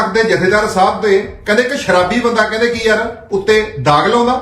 ਤਖਤ ਦੇ ਜਥੇਦਾਰ ਸਾਹਿਬ ਦੇ? ਕਹਿੰਦੇ ਕਿ ਸ਼ਰਾਬੀ ਬੰਦਾ ਕਹਿੰਦੇ ਕੀ ਯਾਰ, ਉੱਤੇ ਦਾਗ ਲਾਉਂਦਾ?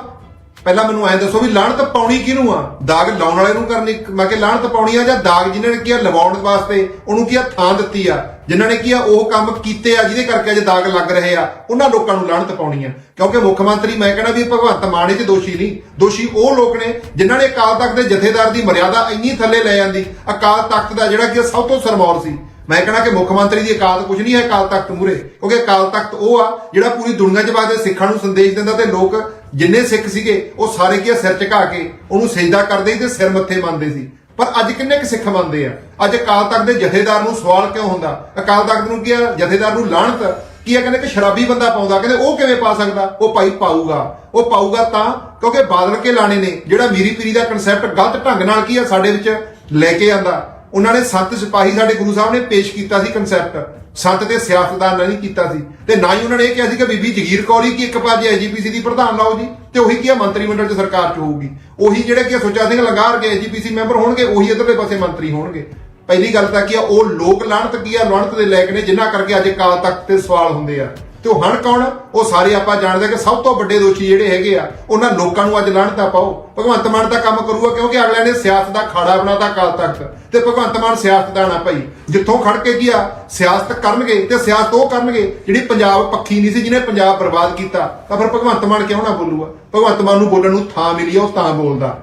ਪਹਿਲਾਂ ਮੈਨੂੰ ਐਂ ਦੱਸੋ ਵੀ ਲਾਹਣਤ ਪਾਉਣੀ ਕਿਹਨੂੰ ਆ? ਦਾਗ ਲਾਉਣ ਵਾਲੇ ਨੂੰ ਕਰਨੀ, ਮੈਂ ਕਿ ਲਾਹਣਤ ਪਾਉਣੀ ਆ ਜਾਂ ਦਾਗ ਜਿਨ੍ਹਾਂ ਨੇ ਕੀ ਆ ਲਵਾਉਣ ਵਾਸਤੇ, ਉਹਨੂੰ ਕੀ ਆ ਥਾਂ ਦਿੱਤੀ ਆ? ਜਿਨ੍ਹਾਂ ਨੇ ਕੀ ਆ ਉਹ ਕੰਮ ਕੀਤੇ ਆ, ਜਿਹਦੇ ਕਰਕੇ ਅੱਜ ਦਾਗ ਲੱਗ ਰਹੇ ਆ, ਉਹਨਾਂ ਲੋਕਾਂ ਨੂੰ ਲਾਹਣਤ ਪਾਉਣੀ ਆ। ਕਿਉਂਕਿ ਮੁੱਖ ਮੰਤਰੀ, ਮੈਂ ਕਹਿੰਦਾ ਵੀ ਭਗਵੰਤ ਮਾਨ ਇਹ ਦੋਸ਼ੀ ਨਹੀਂ, ਦੋਸ਼ੀ ਉਹ ਲੋਕ ਨੇ ਜਿਨ੍ਹਾਂ ਨੇ ਅਕਾਲ ਤਖਤ ਦੇ ਜਥੇਦਾਰ ਦੀ ਮਰਿਆਦਾ ਇੰਨੀ ਥੱਲੇ ਲੈ ਜਾਂਦੀ, ਅਕਾਲ ਤਖਤ ਦਾ ਜਿਹੜਾ ਕਿ ਸਭ ਤੋਂ ਸਰਮੌਰ ਸੀ। ਮੈਂ ਕਹਣਾ ਕਿ ਮੁੱਖ ਮੰਤਰੀ ਦੀ ਅਕਾਲ ਕੁਝ ਨਹੀਂ ਹੈ ਅਕਾਲ ਤਖਤ ਮੂਰੇ ਕਿਉਂਕਿ ਅਕਾਲ ਤਖਤ ਉਹ ਆ ਜਿਹੜਾ ਪੂਰੀ ਦੁਨੀਆ 'ਚ ਬਾਅਦ ਸਿੱਖਾਂ ਨੂੰ ਸੰਦੇਸ਼ ਦਿੰਦਾ ਤੇ ਲੋਕ ਜਿੰਨੇ ਸਿੱਖ ਸੀਗੇ, ਉਹ ਸਾਰੇ ਕੀ ਆ ਸਿਰ ਝੁਕਾ ਕੇ ਉਹਨੂੰ ਸਜਦਾ ਕਰਦੇ ਸੀ ਤੇ ਸਿਰ ਮੱਥੇ ਮੰਨਦੇ ਸੀ। ਪਰ ਅੱਜ ਕਿੰਨੇ ਕੁ ਸਿੱਖ ਮੰਨਦੇ ਆ? ਅੱਜ ਅਕਾਲ ਤਖਤ ਦੇ ਜਥੇਦਾਰ ਨੂੰ ਸਵਾਲ ਕਿਉਂ ਹੁੰਦਾ? ਅਕਾਲ ਤਖਤ ਨੂੰ ਕੀ ਆ? ਜਥੇਦਾਰ ਨੂੰ ਲਾਹਣਤ ਕੀ ਆ? ਕਹਿੰਦੇ ਕਿ ਸ਼ਰਾਬੀ ਬੰਦਾ ਪਾਉਂਦਾ। ਕਹਿੰਦੇ ਉਹ ਕਿਵੇਂ ਪਾ ਸਕਦਾ? ਉਹ ਭਾਈ ਪਾਊਗਾ। ਉਹ ਪਾਊਗਾ ਤਾਂ, ਕਿਉਂਕਿ ਬਾਦਲ ਕੇ ਲਾਣੇ ਨੇ, ਜਿਹੜਾ ਮੀਰੀ ਪੀਰੀ ਦਾ ਕਨਸੈਪਟ ਗਲਤ ਢੰਗ ਨਾਲ ਕੀ ਆ ਸਾਡੇ ਵਿੱਚ ਲੈ ਕੇ ਆਂਦਾ ਉਹਨਾਂ ਨੇ ਸੰਤ ਸਿਪਾਹੀ ਸਾਡੇ ਗੁਰੂ ਸਾਹਿਬ ਨੇ ਪੇਸ਼ ਕੀਤਾ ਸੀ ਕਨਸੈਪਟ ਸੰਤ ਤੇ ਸਿਆਸਤਦਾਨ ਨਹੀਂ ਕੀਤਾ ਸੀ। ਤੇ ਨਾ ਹੀ ਉਹਨਾਂ ਨੇ ਇਹ ਕਿਹਾ ਸੀ ਕਿ ਬੀਬੀ ਜਗੀਰ ਕੌਰ ਹੀ ਕੀ ਇੱਕ ਪਾਸੇ ਐਜੀਪੀਸੀ ਦੀ ਪ੍ਰਧਾਨ ਲਾਓ ਜੀ, ਤੇ ਉਹੀ ਕੀ ਮੰਤਰੀ ਮੰਡਲ ਚ ਸਰਕਾਰ ਚ ਹੋਊਗੀ। ਉਹੀ ਜਿਹੜੇ ਕੀ ਸੁੱਚਾ ਸਿੰਘ ਲੰਗਾਰ ਕੇ ਐਜੀਪੀਸੀ ਮੈਂਬਰ ਹੋਣਗੇ, ਉਹੀ ਇਧਰਲੇ ਪਾਸੇ ਮੰਤਰੀ ਹੋਣਗੇ। ਪਹਿਲੀ ਗੱਲ ਤਾਂ ਕੀ ਆ, ਉਹ ਲੋਕ ਲਾਹਣਤ ਕੀ ਆ ਲਾਹਣਤ ਦੇ ਲਾਇਕ ਨੇ, ਜਿਨ੍ਹਾਂ ਕਰਕੇ ਅੱਜ ਕਾਲ ਤੱਕ ਤੇ ਸਵਾਲ ਹੁੰਦੇ ਆ। ਤੇ ਉਹ ਹਣ ਕੌਣ ਉਹ ਸਾਰੇ ਆਪਾਂ ਜਾਣਦੇ ਕਿ ਸਭ ਤੋਂ ਵੱਡੇ ਦੋਸ਼ੀ ਜਿਹੜੇ ਹੈਗੇ ਆ, ਉਹਨਾਂ ਲੋਕਾਂ ਨੂੰ ਅੱਜ ਲਾਹਣਤਾ ਪਾਓ। ਭਗਵੰਤ ਮਾਨ ਦਾ ਕੰਮ ਕਰੂਗਾ ਕਿਉਂਕਿ ਅਗਲਿਆਂ ਨੇ ਸਿਆਸਤ ਦਾ ਖਾੜਾ ਬਣਾਤਾ ਕਾਲ ਤੱਕ ਤੇ ਭਗਵੰਤ ਮਾਨ ਸਿਆਸਤਦਾਨ ਆ ਭਾਈ। ਜਿੱਥੋਂ ਖੜ ਕੇ ਕੀ ਆ? ਸਿਆਸਤ ਕਰਨਗੇ ਤੇ ਸਿਆਸਤ ਉਹ ਕਰਨਗੇ ਜਿਹੜੀ ਪੰਜਾਬ ਪੱਖੀ ਨਹੀਂ ਸੀ, ਜਿਹਨੇ ਪੰਜਾਬ ਬਰਬਾਦ ਕੀਤਾ। ਤਾਂ ਫਿਰ ਭਗਵੰਤ ਮਾਨ ਕਿਉਂ ਨਾ ਬੋਲੂਗਾ? ਭਗਵੰਤ ਮਾਨ ਨੂੰ ਬੋਲਣ ਨੂੰ ਥਾਂ ਮਿਲੀ ਆ, ਉਹ ਤਾਂ ਬੋਲਦਾ।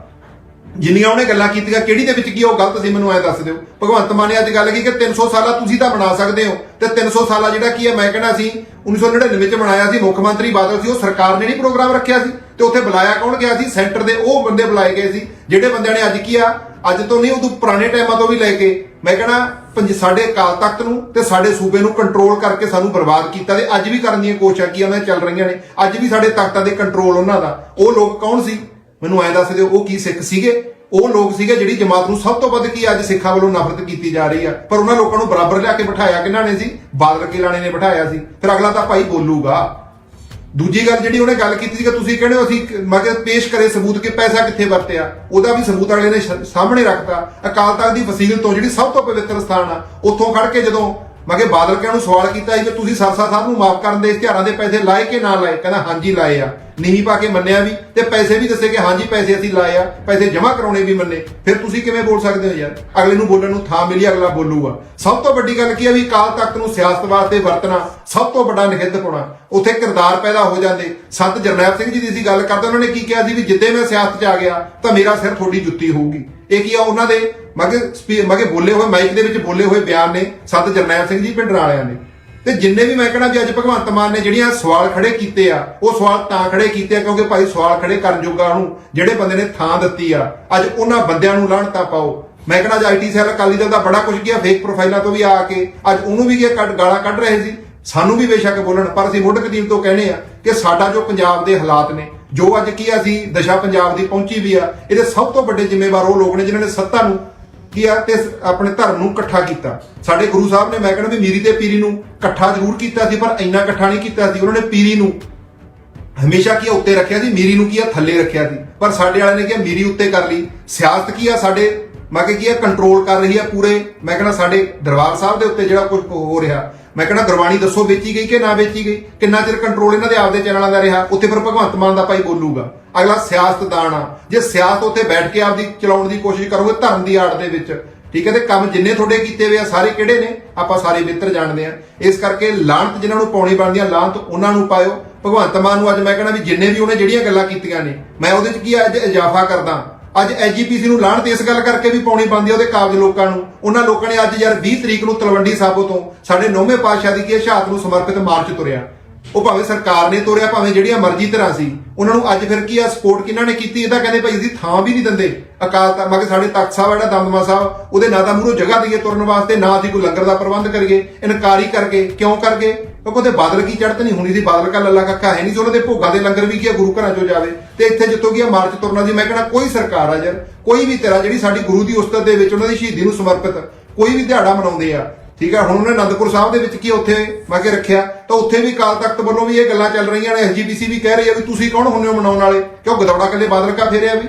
ਜਿੰਨੀਆਂ ਉਹਨੇ ਗੱਲਾਂ ਕੀਤੀਆਂ, ਕਿਹੜੀ ਦੇ ਵਿੱਚ ਕੀ ਉਹ ਗਲਤ ਸੀ, ਮੈਨੂੰ ਐ ਦੱਸ ਦਿਓ। ਭਗਵੰਤ ਮਾਨ ਨੇ ਅੱਜ ਗੱਲ ਕੀ ਕਿ 300 ਸਾਲਾ ਤੁਸੀਂ ਤਾਂ ਬਣਾ ਸਕਦੇ ਹੋ। ਤੇ 300 ਸਾਲਾ ਜਿਹੜਾ ਕੀ ਹੈ ਮੈਂ ਕਹਿੰਦਾ ਸੀ 1999 ਵਿੱਚ ਬਣਾਇਆ ਸੀ, ਮੁੱਖ ਮੰਤਰੀ ਬਾਦਲ ਸੀ, ਉਹ ਸਰਕਾਰ ਨੇ ਨਹੀਂ ਪ੍ਰੋਗਰਾਮ ਰੱਖਿਆ ਸੀ। ਤੇ ਉੱਥੇ ਬੁਲਾਇਆ ਕੌਣ ਗਿਆ ਸੀ? ਸੈਂਟਰ ਦੇ ਉਹ ਬੰਦੇ ਬੁਲਾਏ ਗਏ ਸੀ। ਜਿਹੜੇ ਬੰਦਿਆਂ ਨੇ ਅੱਜ ਕੀ ਆ, ਅੱਜ ਤੋਂ ਨਹੀਂ, ਉਦੋਂ ਪੁਰਾਣੇ ਟਾਈਮਾਂ ਤੋਂ ਵੀ ਲੈ ਕੇ, ਮੈਂ ਕਹਿੰਦਾ ਪੰਜ ਸਾਡੇ ਅਕਾਲ ਤਖਤ ਨੂੰ ਤੇ ਸਾਡੇ ਸੂਬੇ ਨੂੰ ਕੰਟਰੋਲ ਕਰਕੇ ਸਾਨੂੰ ਬਰਬਾਦ ਕੀਤਾ ਤੇ ਅੱਜ ਵੀ ਕਰਨ ਦੀਆਂ ਕੋਸ਼ਿਸ਼ਾਂ ਕੀ ਉਹਨਾਂ ਚੱਲ ਰਹੀਆਂ ਨੇ। ਅੱਜ ਵੀ ਸਾਡੇ ਤਖਤਾਂ ਦੇ ਕੰਟਰੋਲ ਉਹਨਾਂ ਦਾ। ਉਹ ਲੋਕ ਕੌਣ ਸੀ? ਮੈਨੂੰ ਐਂ ਦੱਸ ਦਿਓ, ਉਹ ਕੀ ਸਿੱਖ ਸੀਗੇ? ਉਹ ਲੋਕ ਸੀਗੇ ਜਿਹੜੀ ਜਮਾਤ ਨੂੰ ਸਭ ਤੋਂ ਵੱਧ ਕੀ ਅੱਜ ਸਿੱਖਾਂ ਵੱਲੋਂ ਨਫ਼ਰਤ ਕੀਤੀ ਜਾ ਰਹੀ ਆ। ਪਰ ਉਹਨਾਂ ਲੋਕਾਂ ਨੂੰ ਬਰਾਬਰ ਲਿਆ ਕੇ ਬਿਠਾਇਆ ਕਿਹਨਾਂ ਨੇ ਸੀ? ਬਾਦਲ ਕੇ ਲਾਣੇ ਨੇ ਬਿਠਾਇਆ ਸੀ? ਫਿਰ ਅਗਲਾ ਤਾਂ ਭਾਈ ਬੋਲੂਗਾ। ਦੂਜੀ ਗੱਲ ਜਿਹੜੀ ਉਹਨੇ ਗੱਲ ਕੀਤੀ ਸੀ ਕਿ ਤੁਸੀਂ ਕਹਿੰਦੇ ਹੋ ਅਸੀਂ ਮੈਂ ਕਿਹਾ ਪੇਸ਼ ਕਰੇ ਸਬੂਤ ਕਿ ਪੈਸਾ ਕਿੱਥੇ ਵਰਤਿਆ? ਉਹਦਾ ਵੀ ਸਬੂਤ ਵਾਲੇ ਨੇ ਸਾਹਮਣੇ ਰੱਖਤਾ। ਅਕਾਲ ਤਖਤ ਦੀ ਵਸੀਲ ਤੋਂ ਜਿਹੜੀ ਸਭ ਤੋਂ ਪਵਿੱਤਰ ਸਥਾਨ ਆ, ਉੱਥੋਂ ਖੜ ਕੇ ਜਦੋਂ ਮੈਂ ਕਿਹਾ ਬਾਦਲ ਕਿਆਂ ਨੂੰ ਸਵਾਲ ਕੀਤਾ ਸੀ ਕਿ ਤੁਸੀਂ ਸਰਸਾ ਸਾਹਿਬ ਨੂੰ ਮਾਫ ਕਰਨ ਦੇ ਇਸ਼ਤਿਹਾਰਾਂ ਦੇ ਪੈਸੇ ਲਾਏ ਕਿ ਨਾ ਲਾਏ? ਕਹਿੰਦਾ ਹਾਂਜੀ, ਲਾਏ ਆ। ਨੀਵੀਂ ਪਾ ਕੇ ਮੰਨਿਆ ਵੀ, ਤੇ ਪੈਸੇ ਵੀ ਦੱਸੇ ਕਿ ਹਾਂਜੀ, ਪੈਸੇ ਅਸੀਂ ਲਾਏ ਆ, ਪੈਸੇ ਜਮ੍ਹਾਂ ਕਰਾਉਣੇ ਵੀ ਮੰਨੇ, ਫਿਰ ਤੁਸੀਂ ਕਿਵੇਂ ਬੋਲ ਸਕਦੇ ਹੋ ਯਾਰ? ਅਗਲੇ ਨੂੰ ਬੋਲਣ ਨੂੰ ਥਾਂ ਮਿਲੀ, ਅਗਲਾ ਬੋਲੂਗਾ। ਸਭ ਤੋਂ ਵੱਡੀ ਗੱਲ ਕੀ ਆ ਵੀ ਕਾਲ ਤਖਤ ਨੂੰ ਸਿਆਸਤ ਵਾਸਤੇ ਵਰਤਣਾ ਸਭ ਤੋਂ ਵੱਡਾ ਨਿਖਿੱਧ ਪਾਉਣਾ ਉੱਥੇ ਕਿਰਦਾਰ ਪੈਦਾ ਹੋ ਜਾਂਦੇ। ਸੰਤ ਜਰਨੈਲ ਸਿੰਘ ਜੀ ਦੀ ਅਸੀਂ ਗੱਲ ਕਰਦੇ, ਉਹਨਾਂ ਨੇ ਕੀ ਕਿਹਾ ਸੀ ਵੀ ਜਿੱਦੇ ਮੈਂ ਸਿਆਸਤ 'ਚ ਆ ਗਿਆ, ਤਾਂ ਮੇਰਾ ਸਿਰ ਤੁਹਾਡੀ ਜੁੱਤੀ ਹੋਊਗੀ। ਇਹ ਕੀ ਆ, ਉਹਨਾਂ ਦੇ ਮਗੇ ਮਗੇ ਬੋਲੇ ਹੋਏ ਮਾਈਕ ਦੇ ਵਿੱਚ ਬੋਲੇ ਹੋਏ ਬਿਆਨ ਨੇ ਸੰਤ ਜਰਨੈਲ ਸਿੰਘ ਜੀ ਪਿੰਡਰਾਂ ਵਾਲਿਆਂ ਨੇ ਤੇ ਜਿੰਨੇ ਵੀ ਮੈਂ ਕਹਿਣਾ ਵੀ ਅੱਜ ਭਗਵੰਤ ਮਾਨ ਨੇ ਜਿਹੜੀਆਂ ਸਵਾਲ ਖੜੇ ਕੀਤੇ ਆ, ਉਹ ਸਵਾਲ ਤਾਂ ਖੜੇ ਕੀਤੇ ਆ, ਕਿਉਂਕਿ ਭਾਈ ਸਵਾਲ ਖੜੇ ਕਰਨ ਜੋਗਾ ਉਹਨੂੰ ਜਿਹੜੇ ਬੰਦੇ ਨੇ ਥਾਂ ਦਿੱਤੀ ਆ, ਅੱਜ ਉਹਨਾਂ ਬੰਦਿਆਂ ਨੂੰ ਲਾਹਣਤਾ ਪਾਓ। ਮੈਂ ਕਹਿੰਦਾ ਅੱਜ ਆਈਟੀ ਸੈੱਲ ਅਕਾਲੀ ਦਲ ਦਾ ਬੜਾ ਕੁਝ ਗਿਆ ਫੇਕ ਪ੍ਰੋਫਾਈਲਾਂ ਤੋਂ ਵੀ ਆ ਕੇ, ਅੱਜ ਉਹਨੂੰ ਵੀ ਇਹ ਕੱਢ ਗਾਲਾਂ ਕੱਢ ਰਹੇ ਸੀ। ਸਾਨੂੰ ਵੀ ਬੇਸ਼ੱਕ ਬੋਲਣ, ਪਰ ਅਸੀਂ ਮੁੱਢ ਕਦੀਮ ਤੋਂ ਕਹਿੰਦੇ ਆ ਕਿ ਸਾਡਾ ਜੋ ਪੰਜਾਬ ਦੇ ਹਾਲਾਤ ਨੇ, ਜੋ ਅੱਜ ਕੀ ਆ, ਅਸੀਂ ਦਸ਼ਾ ਪੰਜਾਬ ਦੀ ਪਹੁੰਚੀ ਵੀ ਆ, ਇਹਦੇ ਸਭ ਤੋਂ ਵੱਡੇ ਜ਼ਿੰਮੇਵਾਰ ਉਹ ਲੋਕ ਨੇ ਜਿਨ੍ਹਾਂ ਨੇ ਸੱਤਾ ਨੂੰ ਕੀ ਆ ਤੇ ਆਪਣੇ ਧਰਮ ਨੂੰ ਇਕੱਠਾ ਕੀਤਾ। ਸਾਡੇ ਗੁਰੂ ਸਾਹਿਬ ਨੇ ਮੈਂ ਕਹਿੰਦਾ ਵੀ ਮੀਰੀ ਤੇ ਪੀਰੀ ਨੂੰ ਇਕੱਠਾ ਜ਼ਰੂਰ ਕੀਤਾ ਸੀ, ਪਰ ਇੰਨਾ ਇਕੱਠਾ ਨਹੀਂ ਕੀਤਾ ਸੀ। ਉਹਨਾਂ ਨੇ ਪੀਰੀ ਨੂੰ ਹਮੇਸ਼ਾ ਕੀ ਆ, ਉੱਤੇ ਰੱਖਿਆ ਸੀ, ਮੀਰੀ ਨੂੰ ਕੀ ਆ, ਥੱਲੇ ਰੱਖਿਆ ਸੀ। ਪਰ ਸਾਡੇ ਵਾਲੇ ਨੇ ਕੀ ਮੀਰੀ ਉੱਤੇ ਕਰ ਲਈ। ਸਿਆਸਤ ਕੀ ਆ ਸਾਡੇ? ਮੈਂ ਕਿਹਾ, ਕੀ ਆ ਕੰਟਰੋਲ ਕਰ ਰਹੀ ਆ ਪੂਰੇ। ਮੈਂ ਕਹਿੰਦਾ, ਸਾਡੇ ਦਰਬਾਰ ਸਾਹਿਬ ਦੇ ਉੱਤੇ ਜਿਹੜਾ ਕੁਝ ਹੋ ਰਿਹਾ ਮੈਂ ਕਹਿੰਦਾ ਗੁਰਬਾਣੀ ਦੱਸੋ, ਵੇਚੀ ਗਈ ਕਿ ਨਾ ਵੇਚੀ ਗਈ? ਕਿੰਨਾ ਚਿਰ ਕੰਟਰੋਲ ਇਹਨਾਂ ਦੇ ਆਪਦੇ ਚੈਨਲਾਂ ਦਾ ਰਿਹਾ? ਉੱਥੇ ਫਿਰ ਭਗਵੰਤ ਮਾਨ ਦਾ ਭਾਈ ਬੋਲੂਗਾ। ਅਗਲਾ ਸਿਆਸਤਦਾਨ ਆ ਜੇ ਸਿਆਸਤ ਉੱਥੇ ਬੈਠ ਕੇ ਆਪਦੀ ਚਲਾਉਣ ਦੀ ਕੋਸ਼ਿਸ਼ ਕਰੋਗੇ ਧਰਮ ਦੀ ਆੜ ਦੇ ਵਿੱਚ। ਠੀਕ ਹੈ, ਤੇ ਕੰਮ ਜਿੰਨੇ ਤੁਹਾਡੇ ਕੀਤੇ ਹੋਏ ਆ, ਸਾਰੇ ਕਿਹੜੇ ਨੇ? ਆਪਾਂ ਸਾਰੇ ਮਿੱਤਰ ਜਾਣਦੇ ਆ। ਇਸ ਕਰਕੇ ਲਾਂਤ ਜਿਨ੍ਹਾਂ ਨੂੰ ਪਾਉਣੀ ਬਣਦੀ ਆ ਲਾਂਤ ਉਹਨਾਂ ਨੂੰ ਪਾਇਓ। ਭਗਵੰਤ ਮਾਨ ਨੂੰ ਅੱਜ ਮੈਂ ਕਹਿੰਦਾ ਵੀ ਜਿੰਨੇ ਵੀ ਉਹਨੇ ਜਿਹੜੀਆਂ ਗੱਲਾਂ ਕੀਤੀਆਂ ਨੇ, ਮੈਂ ਉਹਦੇ ਚ ਕੀ ਅੱਜ ਇਜ਼ਾਫਾ ਕਰਦਾ। ਅੱਜ ਐਜੀਪੀਸੀ ਨੂੰ ਲਾਹਣਤ ਇਸ ਗੱਲ ਕਰਕੇ ਵੀ ਪਾਉਣੀ ਬਣਦੀ ਉਹਦੇ ਕਾਬਜ ਲੋਕਾਂ ਨੂੰ। ਉਹਨਾਂ ਲੋਕਾਂ ਨੇ ਅੱਜ ਯਾਰ 20 ਤਰੀਕ ਨੂੰ ਤਲਵੰਡੀ ਸਾਬੋ ਤੋਂ ਸਾਡੇ ਨੌਵੇਂ ਪਾਤਸ਼ਾਹ ਦੀ ਕੀ ਸ਼ਹਾਦਤ ਨੂੰ ਸਮਰਪਿਤ ਮਾਰਚ ਤੁਰਿਆ। ਉਹ ਭਾਵੇਂ ਸਰਕਾਰ ਨੇ ਤੋਰਿਆ, ਭਾਵੇਂ ਜਿਹੜੀਆਂ ਮਰਜ਼ੀ ਤਰ੍ਹਾਂ ਸੀ, ਉਹਨਾਂ ਨੂੰ ਅੱਜ ਫਿਰ ਕੀ ਆ, ਸਪੋਰਟ ਕਿਹਨਾਂ ਨੇ ਕੀਤੀ? ਇਹਦਾ ਕਹਿੰਦੇ ਭਾਈ ਅਸੀਂ ਥਾਂ ਵੀ ਨਹੀਂ ਦਿੰਦੇ। ਅਕਾਲ ਤਖਤ, ਮੈਂ ਕਿ ਸਾਡੇ ਤਖਤ ਸਾਹਿਬ ਜਿਹੜਾ ਦਮਦਮਾ ਸਾਹਿਬ, ਉਹਦੇ ਨਾਂ ਦਾ ਮੂਹਰੋਂ ਜਗ੍ਹਾ ਦਈਏ ਤੁਰਨ ਵਾਸਤੇ, ਨਾ ਅਸੀਂ ਕੋਈ ਲੰਗਰ ਦਾ ਪ੍ਰਬੰਧ ਕਰੀਏ, ਇਨਕਾਰੀ ਕਰਕੇ, ਕਿਉਂ ਕਰਕੇ? ਕਿਉਂਕਿ ਉਹਦੇ ਬਾਦਲ ਕੀ ਚੜਤ ਨਹੀਂ, ਹੋਣੀ ਸੀ ਬਾਦਲ ਕਾ ਲੱਲਾ ਕੱਕਾ ਹੈ ਨਹੀਂ ਸੀ, ਉਹਨਾਂ ਦੇ ਭੋਗਾਂ ਦੇ ਲੰਗਰ ਵੀ ਕੀ ਗੁਰੂ ਘਰਾਂ ਚੋਂ ਜਾਵੇ। ਤੇ ਇੱਥੇ ਜਿੱਥੋਂ ਕੀ ਮਾਰਚ ਤੁਰਨਾ ਸੀ ਮੈਂ ਕਹਿੰਦਾ ਕੋਈ ਸਰਕਾਰ ਆ ਯਾਰ, ਕੋਈ ਵੀ ਤੇਰਾ, ਜਿਹੜੀ ਸਾਡੀ ਗੁਰੂ ਦੀ ਉਸਤਤ ਦੇ ਵਿੱਚ ਉਹਨਾਂ ਦੀ ਸ਼ਹੀਦੀ ਨੂੰ ਸਮਰਪਿਤ, ਕੋਈ ਵੀ ਦਿਹਾੜਾ ਮਨਾਉਂਦੇ ਆ, ਠੀਕ ਆ? ਹੁਣ ਉਹਨੇ ਅਨੰਦਪੁਰ ਸਾਹਿਬ ਦੇ ਵਿੱਚ ਕੀ ਉੱਥੇ ਮੈਂ ਕਿ ਰੱਖਿਆ। ਤਾਂ ਉੱਥੇ ਵੀ ਕਾਲ ਤਖਤ ਵੱਲੋਂ ਵੀ ਇਹ ਗੱਲਾਂ ਚੱਲ ਰਹੀਆਂ ਨੇ ਐਸਜੀਪੀਸੀ ਵੀ ਕਹਿ ਰਹੀ ਆ ਵੀ ਤੁਸੀਂ ਕੌਣ ਹੁੰਦੇ ਹੋ ਮਨਾਉਣ ਵਾਲੇ? ਕਿਉਂ ਗਦੌੜਾ ਕੱਲੇ ਬਾਦਲ ਕਾ ਫੇਰਿਆ ਵੀ?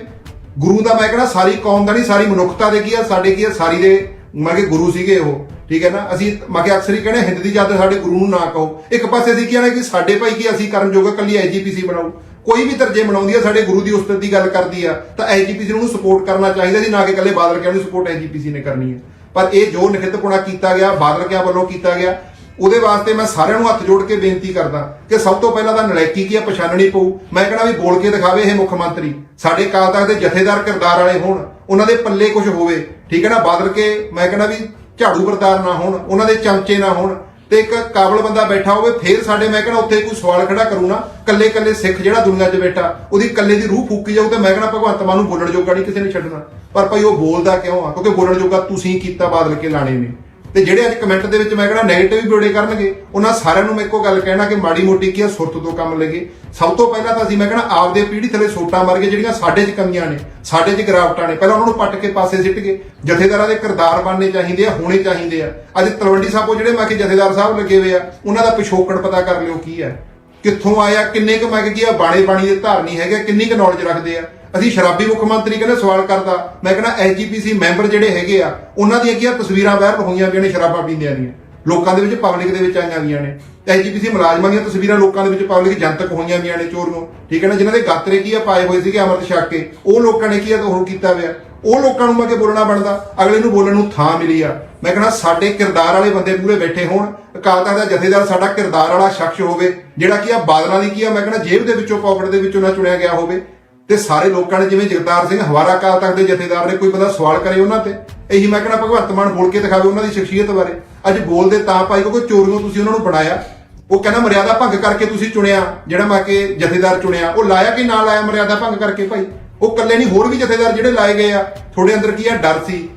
ਗੁਰੂ ਦਾ ਮੈਂ ਕਹਿੰਦਾ ਸਾਰੀ ਕੌਮ ਦਾ ਨਹੀਂ, ਸਾਰੀ ਮਨੁੱਖਤਾ ਦੇ ਕੀ ਆ, ਸਾਡੇ ਕੀ ਆ, ਸਾਰੀ ਦੇ, ਮੈਂ ਕਿ ਗੁਰੂ ਸੀਗੇ ਉਹ। ਠੀਕ ਹੈ ਨਾ? ਅਸੀਂ ਮੈਂ ਕਿ ਅਕਸਰ ਹੀ ਕਹਿੰਦੇ ਹਿੰਦ ਦੀ ਜਾਤ ਸਾਡੇ ਗੁਰੂ ਨੂੰ ਨਾ ਕਹੋ। ਇੱਕ ਪਾਸੇ ਅਸੀਂ ਕਹਿੰਦੇ ਕਿ ਸਾਡੇ ਭਾਈ ਕੀ ਅਸੀਂ ਕਰਨ ਜੋਗਾ ਕੱਲੀ ਐਜੀਪੀਸੀ ਬਣਾਓ। ਕੋਈ ਵੀ ਤਰਜੇ ਬਣਾਉਂਦੀ ਆ, ਸਾਡੇ ਗੁਰੂ ਦੀ ਉਸਤਤ ਦੀ ਗੱਲ ਕਰਦੀ ਆ, ਤਾਂ ਐਜੀਪੀਸੀ ਨੂੰ ਸਪੋਰਟ ਕਰਨਾ ਚਾਹੀਦਾ ਸੀ, ਨਾ ਕਿ ਕੱਲੇ ਬਾਦਲ ਕਿਆਂ ਨੂੰ ਸਪੋਰਟ ਐਜੀਪੀਸੀ ਨੇ ਕਰਨੀ ਹੈ ਪਰ ਇਹ ਜੋ ਨਿਖਿੱਤਪੁਣਾ ਕੀਤਾ ਗਿਆ, ਬਾਦਲ ਕਿਆਂ ਵੱਲੋਂ ਕੀਤਾ ਗਿਆ, ਉਹਦੇ ਵਾਸਤੇ ਮੈਂ ਸਾਰਿਆਂ ਨੂੰ ਹੱਥ ਜੋੜ ਕੇ ਬੇਨਤੀ ਕਰਦਾ ਕਿ ਸਭ ਤੋਂ ਪਹਿਲਾਂ ਤਾਂ ਨਲਾਇਕੀ ਕੀ ਆ? ਪਛਾਣਨੀ ਪਊ। ਮੈਂ ਕਹਿੰਦਾ ਵੀ ਬੋਲ ਕੇ ਦਿਖਾਵੇ ਇਹ ਮੁੱਖ ਮੰਤਰੀ। ਸਾਡੇ ਕਾਲ ਤੱਕ ਦੇ ਜਥੇਦਾਰ ਕਿਰਦਾਰ ਵਾਲੇ ਹੋਣ, ਉਹਨਾਂ ਦੇ ਪੱਲੇ ਕੁਝ ਹੋਵੇ। ਠੀਕ ਹੈ ਨਾ? ਬਾਦਲ ਕੇ ਮੈਂ ਕਹਿੰਦਾ ਵੀ ਝਾੜੂ ਬਰਦਾਰ ਨਾ ਹੋਣ, ਉਹਨਾਂ ਦੇ ਚਮਚੇ ਨਾ ਹੋਣ, ਤੇ ਇੱਕ ਕਾਬਲ ਬੰਦਾ ਬੈਠਾ ਹੋਵੇ, ਫੇਰ ਸਾਡੇ ਮੈਂ ਕਹਿੰਦਾ ਉੱਥੇ ਕੋਈ ਸਵਾਲ ਖੜਾ ਕਰੂ ਨਾ ਕੱਲੇ ਕੱਲੇ ਸਿੱਖ ਜਿਹੜਾ ਦੁਨੀਆ 'ਚ ਬੈਠਾ, ਉਹਦੀ ਕੱਲੇ ਦੀ ਰੂਹ ਫੂਕੀ ਜਾਊ ਤੇ ਮੈਂ ਕਹਿੰਦਾ ਭਗਵੰਤ ਮਾਨ ਨੂੰ ਬੋਲਣ ਜੋਗਾ ਨਹੀਂ ਕਿਸੇ ਨੇ ਛੱਡਣਾ। ਪਰ ਭਾਈ ਉਹ ਬੋਲਦਾ ਕਿਉਂ ਆ? ਕਿਉਂਕਿ ਬੋਲਣ ਜੋਗਾ ਤੁਸੀਂ ਕੀਤਾ ਬਾਦਲ ਕੇ ਲਾਣੇ ਨੇ। ਤੇ ਜਿਹੜੇ ਅੱਜ ਕਮੈਂਟ ਦੇ ਵਿੱਚ ਮੈਂ ਕਹਿਣਾ 네ਗੇਟਿਵ ਵੀ ਬੋੜੇ ਕਰਨਗੇ, ਉਹਨਾਂ ਸਾਰਿਆਂ ਨੂੰ ਮੈਂ ਇੱਕੋ ਗੱਲ ਕਹਿਣਾ ਕਿ ਮਾੜੀ ਮੋਟੀ ਕੀ ਆ, ਸੁਰਤ ਤੋਂ ਕੰਮ ਲੱਗੇ ਸਭ ਤੋਂ ਪਹਿਲਾਂ ਤਾਂ ਅਸੀਂ ਮੈਂ ਕਹਿਣਾ ਆਪਦੇ ਪੀੜ੍ਹੀ ਥੱਲੇ ਸੋਟਾਂ ਮਾਰ ਕੇ ਜਿਹੜੀਆਂ ਸਾਡੇ 'ਚ ਕਮੀਆਂ ਨੇ, ਸਾਡੇ 'ਚ ਗਿਰਾਵਟਾਂ ਨੇ। ਪਹਿਲਾਂ ਉਹਨਾਂ ਨੂੰ ਪੱਟ ਕੇ ਪਾਸੇ ਸਿੱਟ ਗਏ। ਜਥੇਦਾਰਾਂ ਦੇ ਕਿਰਦਾਰ ਬਣਨੇ ਚਾਹੀਦੇ ਆ, ਹੋਣੇ ਚਾਹੀਦੇ ਆ। ਅੱਜ ਤਲਵੰਡੀ ਸਾਹਿਬੋਂ ਜਿਹੜੇ ਮੈਂ ਕਿ ਜਥੇਦਾਰ ਸਾਹਿਬ ਲੱਗੇ ਹੋਏ ਆ, ਉਹਨਾਂ ਦਾ ਪਿਛੋਕੜ ਪਤਾ ਕਰ ਲਿਓ ਕੀ ਹੈ ਕਿੱਥੋਂ ਆਇਆ ਕਿੰਨੇ ਕੁ ਮੈਂ ਕਿ ਕੀ ਆ ਬਾਣੇ ਬਾਣੀ ਦੇ ਧਾਰਨੀ ਹੈਗੇ ਕਿੰਨੀ ਕੁ ਨੌਲੇਜ ਰੱਖਦੇ ਆ। ਅਸੀਂ ਸ਼ਰਾਬੀ ਮੁੱਖ ਮੰਤਰੀ ਕਹਿੰਦੇ ਸਵਾਲ ਕਰਦਾ। ਮੈਂ ਕਹਿੰਦਾ ਐਜੀਪੀਸੀ ਮੈਂਬਰ ਜਿਹੜੇ ਹੈਗੇ ਆ, ਉਹਨਾਂ ਦੀਆਂ ਕੀ ਤਸਵੀਰਾਂ ਵਾਇਰਲ ਹੋਈਆਂ ਵੀ ਨੇ ਸ਼ਰਾਬਾਂ ਪੀਂਦਿਆਂ ਦੀਆਂ। ਲੋਕਾਂ ਦੇ ਵਿੱਚ ਪਬਲਿਕ ਦੇ ਵਿੱਚ ਆਈਆਂ ਵੀਆਂ ਨੇ। ਐਜੀਪੀਸੀ ਮੁਲਾਜ਼ਮਾਂ ਦੀਆਂ ਤਸਵੀਰਾਂ ਲੋਕਾਂ ਦੇ ਵਿੱਚ ਪਬਲਿਕ ਜਨਤਕ ਹੋਈਆਂ ਵੀਆਂ ਨੇ ਚੋਰ ਨੂੰ। ਠੀਕ ਹੈ ਨਾ, ਜਿਨ੍ਹਾਂ ਦੇ ਗਾਤਰੇ ਕੀ ਆ ਪਾਏ ਹੋਏ ਸੀਗੇ ਅਮਰਤ ਛੱਕ ਕੇ। ਉਹ ਲੋਕਾਂ ਨੇ ਕੀ ਆ ਹੋਰ ਕੀਤਾ ਹੋਇਆ। ਉਹ ਲੋਕਾਂ ਨੂੰ ਮੈਂ ਕਿ ਬੋਲਣਾ ਬਣਦਾ। ਅਗਲੇ ਨੂੰ ਬੋਲਣ ਨੂੰ ਥਾਂ ਮਿਲੀ ਆ। ਮੈਂ ਕਹਿੰਦਾ ਸਾਡੇ ਕਿਰਦਾਰ ਵਾਲੇ ਬੰਦੇ ਪੂਰੇ ਬੈਠੇ ਹੋਣ। ਅਕਾਲ ਤਖਤ ਦਾ ਜਥੇਦਾਰ ਸਾਡਾ ਕਿਰਦਾਰ ਵਾਲਾ ਸ਼ਖਸ ਹੋਵੇ, ਜਿਹੜਾ ਕੀ ਆ ਬਾਦਲਾਂ ਦੀ ਕੀ ਆ ਮੈਂ ਕਹਿੰਦਾ ਜੇਬ ਦੇ ਵਿੱਚੋਂ ਪਾਕਟ ਦੇ ਵਿੱਚੋਂ ਨਾ ਚੁਣਿਆ ਗਿਆ ਹੋਵੇ। ਤੇ ਸਾਰੇ ਲੋਕਾਂ ਨੇ ਜਿਵੇਂ ਜਗਤਾਰ ਸਿੰਘ ਹਵਾਰਾ ਅਕਾਲ ਤਖਤ ਦੇ ਜਥੇਦਾਰ ਨੇ ਕੋਈ ਬੰਦਾ ਸਵਾਲ ਕਰੇ ਉਹਨਾਂ ਤੇ, ਇਹੀ ਮੈਂ ਕਹਿੰਦਾ ਭਗਵੰਤ ਮਾਨ ਬੋਲ ਕੇ ਦਿਖਾਵੇ ਉਹਨਾਂ ਦੀ ਸ਼ਖਸੀਅਤ ਬਾਰੇ। ਅੱਜ ਬੋਲਦੇ ਤਾਂ ਭਾਈ ਕਿਉਂਕਿ ਚੋਰੀਆਂ ਤੁਸੀਂ ਉਹਨਾਂ ਨੂੰ ਬਣਾਇਆ। ਉਹ ਕਹਿੰਦਾ ਮਰਿਆਦਾ ਭੰਗ ਕਰਕੇ ਤੁਸੀਂ ਚੁਣਿਆ, ਜਿਹੜਾ ਮੈਂ ਕਿ ਜਥੇਦਾਰ ਚੁਣਿਆ। ਉਹ ਲਾਇਆ ਕਿ ਨਾ ਲਾਇਆ ਮਰਿਆਦਾ ਭੰਗ ਕਰਕੇ ਭਾਈ? ਉਹ ਇਕੱਲੇ ਨਹੀਂ, ਹੋਰ ਵੀ ਜਥੇਦਾਰ ਜਿਹੜੇ ਲਾਏ ਗਏ ਆ, ਤੁਹਾਡੇ ਅੰਦਰ ਕੀ ਆ? ਡਰ ਸੀ।